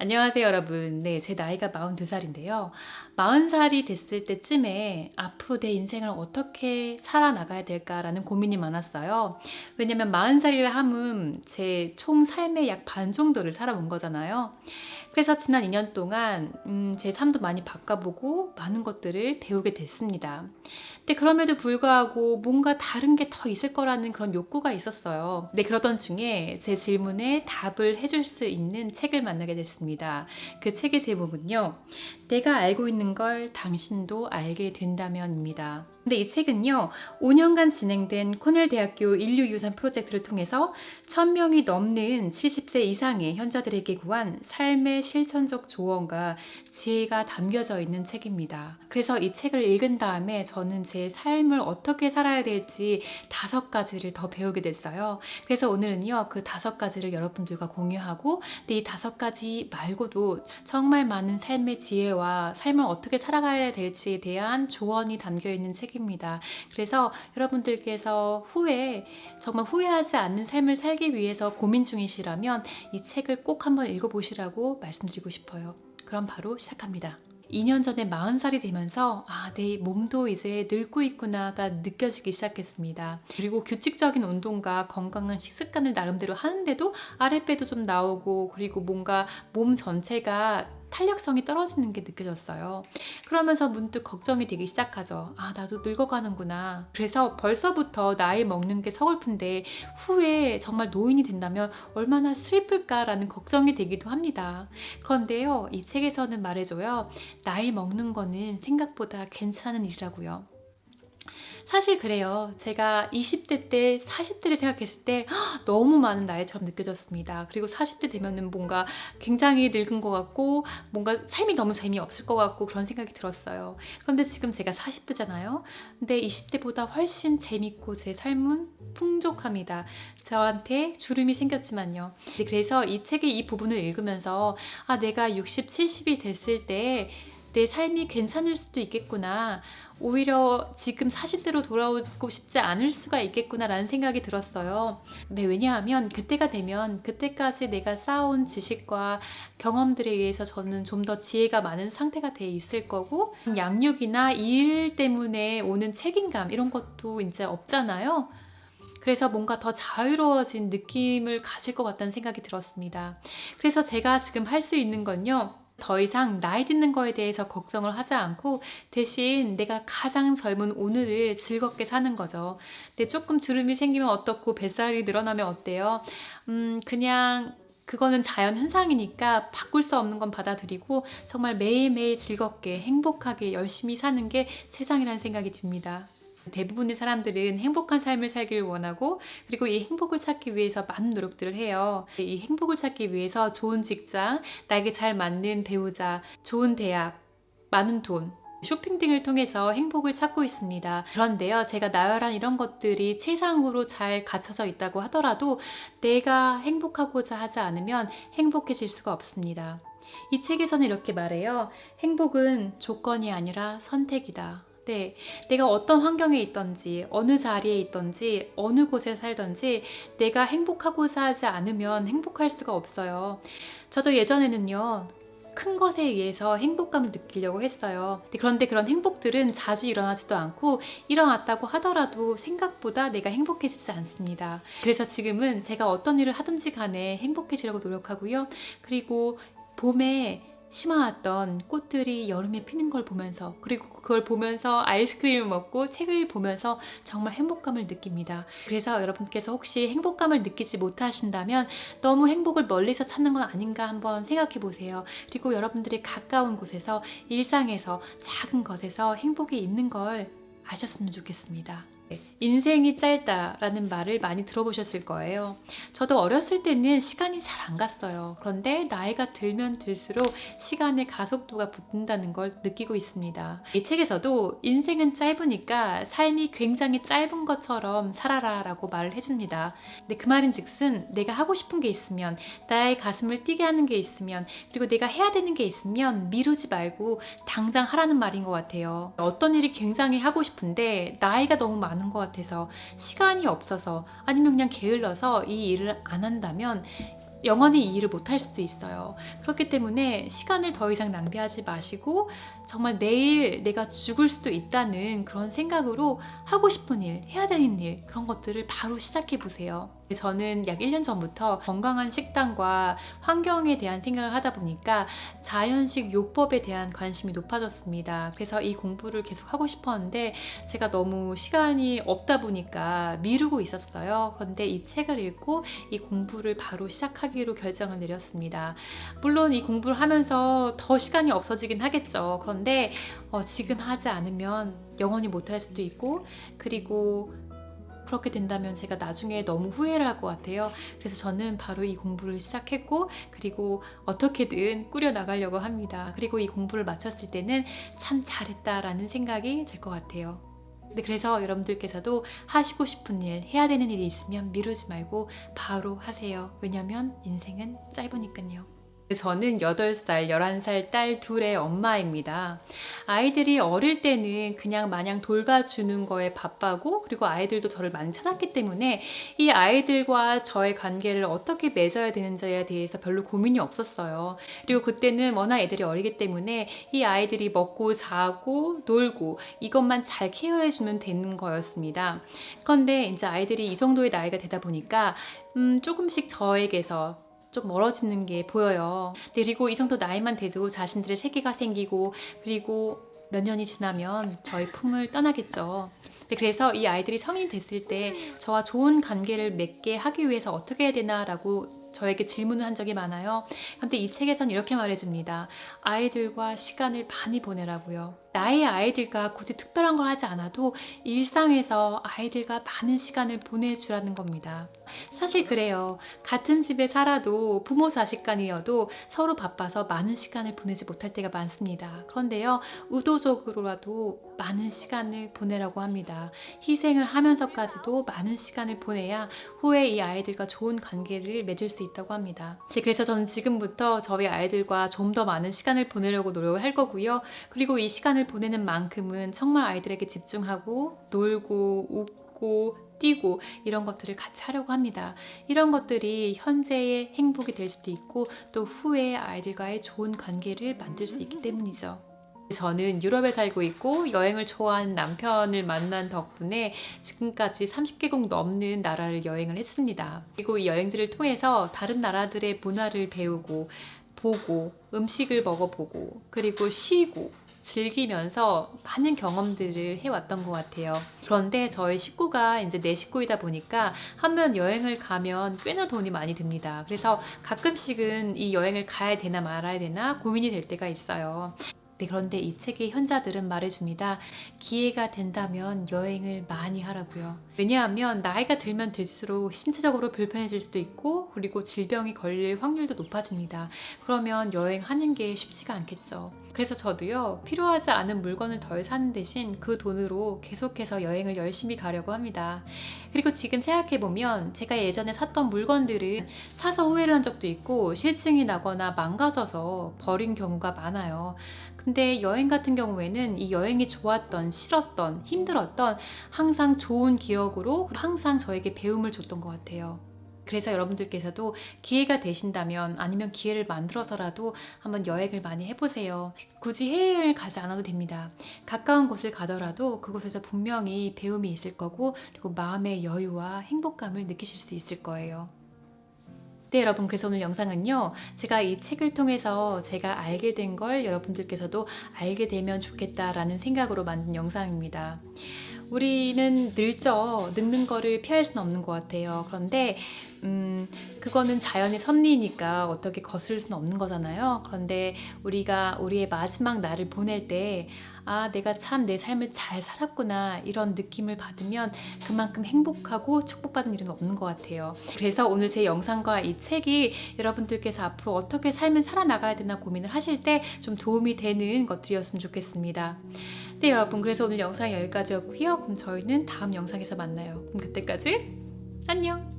안녕하세요, 여러분. 네, 제 나이가 42살인데요. 40살이 됐을 때쯤에 앞으로 내 인생을 어떻게 살아나가야 될까라는 고민이 많았어요. 왜냐면 40살이라 함은 제 총 삶의 약 반 정도를 살아온 거잖아요. 그래서 지난 2년 동안 음, 제 삶도 많이 바꿔보고 많은 것들을 배우게 됐습니다. 근데 그럼에도 불구하고 뭔가 다른 게 더 있을 거라는 그런 욕구가 있었어요. 네, 그러던 중에 제 질문에 답을 해줄 수 있는 책을 만나게 됐습니다. 그 책의 제목은요. 내가 알고 있는 걸 당신도 알게 된다면입니다. 근데 이 책은요, 5년간 진행된 코넬 대학교 인류 유산 프로젝트를 통해서 1000명이 넘는 70세 이상의 현자들에게 구한 삶의 실천적 조언과 지혜가 담겨져 있는 책입니다. 그래서 이 책을 읽은 다음에 저는 제 삶을 어떻게 살아야 될지 다섯 가지를 더 배우게 됐어요. 그래서 오늘은요, 그 다섯 가지를 여러분들과 공유하고, 근데 이 다섯 가지 말고도 정말 많은 삶의 지혜와 삶을 어떻게 살아가야 될지에 대한 조언이 담겨 있는 책입니다. 그래서 여러분들께서 후에 정말 후회하지 않는 삶을 살기 위해서 고민 중이시라면 이 책을 꼭 한번 읽어보시라고 말씀드리고 싶어요. 그럼 바로 시작합니다. 2년 전에 40살이 되면서 아, 내 몸도 이제 늙고 있구나가 느껴지기 시작했습니다. 그리고 규칙적인 운동과 건강한 식습관을 나름대로 하는데도 아랫배도 좀 나오고 그리고 뭔가 몸 전체가 탄력성이 떨어지는 게 느껴졌어요. 그러면서 문득 걱정이 되기 시작하죠. 아, 나도 늙어가는구나. 그래서 벌써부터 나이 먹는 게 서글픈데 후에 정말 노인이 된다면 얼마나 슬플까라는 걱정이 되기도 합니다. 그런데요, 이 책에서는 말해줘요. 나이 먹는 거는 생각보다 괜찮은 일이라고요. 사실 그래요. 제가 20대 때 40대를 생각했을 때 너무 많은 나이처럼 느껴졌습니다. 그리고 40대 되면은 뭔가 굉장히 늙은 것 같고 뭔가 삶이 너무 재미없을 것 같고 그런 생각이 들었어요. 그런데 지금 제가 40대잖아요. 근데 20대보다 훨씬 재밌고 제 삶은 풍족합니다. 저한테 주름이 생겼지만요. 그래서 이 책의 이 부분을 읽으면서 아 내가 60, 70이 됐을 때 내 삶이 괜찮을 수도 있겠구나. 오히려 지금 40대로 돌아오고 싶지 않을 수가 있겠구나라는 생각이 들었어요. 네, 왜냐하면 그때가 되면 그때까지 내가 쌓아온 지식과 경험들에 의해서 저는 좀 더 지혜가 많은 상태가 돼 있을 거고 양육이나 일 때문에 오는 책임감 이런 것도 이제 없잖아요. 그래서 뭔가 더 자유로워진 느낌을 가질 것 같다는 생각이 들었습니다. 그래서 제가 지금 할 수 있는 건요. 더 이상 나이 듣는 거에 대해서 걱정을 하지 않고 대신 내가 가장 젊은 오늘을 즐겁게 사는 거죠. 근데 조금 주름이 생기면 어떻고 뱃살이 늘어나면 어때요? 음, 그냥 그거는 자연 현상이니까 바꿀 수 없는 건 받아들이고 정말 매일매일 즐겁게 행복하게 열심히 사는 게 세상이라는 생각이 듭니다. 대부분의 사람들은 행복한 삶을 살기를 원하고 그리고 이 행복을 찾기 위해서 많은 노력들을 해요. 이 행복을 찾기 위해서 좋은 직장, 나에게 잘 맞는 배우자, 좋은 대학, 많은 돈, 쇼핑 등을 통해서 행복을 찾고 있습니다. 그런데요, 제가 나열한 이런 것들이 최상으로 잘 갖춰져 있다고 하더라도 내가 행복하고자 하지 않으면 행복해질 수가 없습니다. 이 책에서는 이렇게 말해요. 행복은 조건이 아니라 선택이다. 때 내가 어떤 환경에 있던지 어느 자리에 있던지 어느 곳에 살던지 내가 행복하고자 하지 않으면 행복할 수가 없어요. 저도 예전에는요. 큰 것에 의해서 행복감을 느끼려고 했어요. 그런데 그런 행복들은 자주 일어나지도 않고 일어났다고 하더라도 생각보다 내가 행복해지지 않습니다. 그래서 지금은 제가 어떤 일을 하든지 간에 행복해지려고 노력하고요. 그리고 봄에 심어왔던 꽃들이 여름에 피는 걸 보면서 그리고 그걸 보면서 아이스크림을 먹고 책을 보면서 정말 행복감을 느낍니다. 그래서 여러분께서 혹시 행복감을 느끼지 못하신다면 너무 행복을 멀리서 찾는 건 아닌가 한번 생각해 보세요. 그리고 여러분들이 가까운 곳에서 일상에서 작은 것에서 행복이 있는 걸 아셨으면 좋겠습니다. 인생이 짧다라는 말을 많이 들어보셨을 거예요. 저도 어렸을 때는 시간이 잘 안 갔어요. 그런데 나이가 들면 들수록 시간의 가속도가 붙는다는 걸 느끼고 있습니다. 이 책에서도 인생은 짧으니까 삶이 굉장히 짧은 것처럼 살아라 라고 말을 해줍니다. 근데 그 말인 즉슨 내가 하고 싶은 게 있으면 나의 가슴을 뛰게 하는 게 있으면 그리고 내가 해야 되는 게 있으면 미루지 말고 당장 하라는 말인 것 같아요. 어떤 일이 굉장히 하고 싶은데 나이가 너무 많은 것 같아서 시간이 없어서 아니면 그냥 게을러서 이 일을 안 한다면 영원히 이 일을 못할 수도 있어요. 그렇기 때문에 시간을 더 이상 낭비하지 마시고 정말 내일 내가 죽을 수도 있다는 그런 생각으로 하고 싶은 일, 해야 되는 일 그런 것들을 바로 시작해 보세요. 저는 약 1년 전부터 건강한 식단과 환경에 대한 생각을 하다 보니까 자연식 요법에 대한 관심이 높아졌습니다. 그래서 이 공부를 계속 하고 싶었는데 제가 너무 시간이 없다 보니까 미루고 있었어요. 그런데 이 책을 읽고 이 공부를 바로 시작하 기로 결정을 내렸습니다. 물론 이 공부를 하면서 더 시간이 없어지긴 하겠죠. 그런데 어, 지금 하지 않으면 영원히 못할 수도 있고 그리고 그렇게 된다면 제가 나중에 너무 후회를 할 것 같아요. 그래서 저는 바로 이 공부를 시작했고, 그리고 어떻게든 꾸려나가려고 합니다. 그리고 이 공부를 마쳤을 때는 참 잘했다라는 생각이 들 것 같아요. 네, 그래서 여러분들께서도 하시고 싶은 일, 해야 되는 일이 있으면 미루지 말고 바로 하세요. 왜냐면 인생은 짧으니까요. 저는 8살, 11살 딸 둘의 엄마입니다. 아이들이 어릴 때는 그냥 마냥 돌봐주는 거에 바빠고, 그리고 아이들도 저를 많이 찾았기 때문에 이 아이들과 저의 관계를 어떻게 맺어야 되는지에 대해서 별로 고민이 없었어요. 그리고 그때는 워낙 애들이 어리기 때문에 이 아이들이 먹고 자고 놀고 이것만 잘 케어해주면 되는 거였습니다. 그런데 이제 아이들이 이 정도의 나이가 되다 보니까 음, 조금씩 저에게서 좀 멀어지는 게 보여요. 네, 그리고 이 정도 나이만 돼도 자신들의 세계가 생기고 그리고 몇 년이 지나면 저희 품을 떠나겠죠. 네, 그래서 이 아이들이 성인 됐을 때 저와 좋은 관계를 맺게 하기 위해서 어떻게 해야 되나라고 저에게 질문을 한 적이 많아요. 근데 이 책에선 이렇게 말해줍니다. 아이들과 시간을 많이 보내라고요. 나의 아이들과 굳이 특별한 걸 하지 않아도 일상에서 아이들과 많은 시간을 보내주라는 겁니다. 사실 그래요. 같은 집에 살아도 부모 자식 간이어도 서로 바빠서 많은 시간을 보내지 못할 때가 많습니다. 그런데요, 의도적으로라도 많은 시간을 보내라고 합니다. 희생을 하면서까지도 많은 시간을 보내야 후에 이 아이들과 좋은 관계를 맺을 수 있다고 합니다. 네, 그래서 저는 지금부터 저희 아이들과 좀 더 많은 시간을 보내려고 노력을 할 거고요. 그리고 이 시간을 보내는 만큼은 정말 아이들에게 집중하고 놀고 웃고 뛰고 이런 것들을 같이 하려고 합니다. 이런 것들이 현재의 행복이 될 수도 있고 또 후에 아이들과의 좋은 관계를 만들 수 있기 때문이죠. 저는 유럽에 살고 있고 여행을 좋아하는 남편을 만난 덕분에 지금까지 30개국 넘는 나라를 여행을 했습니다. 그리고 이 여행들을 통해서 다른 나라들의 문화를 배우고 보고 음식을 먹어보고 그리고 쉬고 즐기면서 많은 경험들을 해왔던 것 같아요. 그런데 저희 식구가 이제 내 식구이다 보니까 한 번 여행을 가면 꽤나 돈이 많이 듭니다. 그래서 가끔씩은 이 여행을 가야 되나 말아야 되나 고민이 될 때가 있어요. 네, 그런데 이 책의 현자들은 말해줍니다. 기회가 된다면 여행을 많이 하라고요. 왜냐하면 나이가 들면 들수록 신체적으로 불편해질 수도 있고 그리고 질병이 걸릴 확률도 높아집니다. 그러면 여행하는 게 쉽지가 않겠죠. 그래서 저도요 필요하지 않은 물건을 덜 사는 대신 그 돈으로 계속해서 여행을 열심히 가려고 합니다. 그리고 지금 생각해보면 제가 예전에 샀던 물건들은 사서 후회를 한 적도 있고 실증이 나거나 망가져서 버린 경우가 많아요. 근데 여행 같은 경우에는 이 여행이 좋았던, 싫었던, 힘들었던 항상 좋은 기억으로 항상 저에게 배움을 줬던 것 같아요. 그래서 여러분들께서도 기회가 되신다면 아니면 기회를 만들어서라도 한번 여행을 많이 해보세요. 굳이 해외여행을 가지 않아도 됩니다. 가까운 곳을 가더라도 그곳에서 분명히 배움이 있을 거고 그리고 마음의 여유와 행복감을 느끼실 수 있을 거예요. 네, 여러분. 그래서 오늘 영상은요. 제가 이 책을 통해서 제가 알게 된 걸 여러분들께서도 알게 되면 좋겠다라는 생각으로 만든 영상입니다. 우리는 늙죠. 늙는 거를 피할 수는 없는 것 같아요. 그런데 음, 그거는 자연의 섭리니까 어떻게 거스를 수는 없는 거잖아요. 그런데 우리가 우리의 마지막 날을 보낼 때 아, 내가 참 내 삶을 잘 살았구나 이런 느낌을 받으면 그만큼 행복하고 축복받은 일은 없는 것 같아요. 그래서 오늘 제 영상과 이 책이 여러분들께서 앞으로 어떻게 삶을 살아나가야 되나 고민을 하실 때 좀 도움이 되는 것들이었으면 좋겠습니다. 네, 여러분. 그래서 오늘 영상 여기까지였고요. 그럼 저희는 다음 영상에서 만나요. 그럼 그때까지 안녕!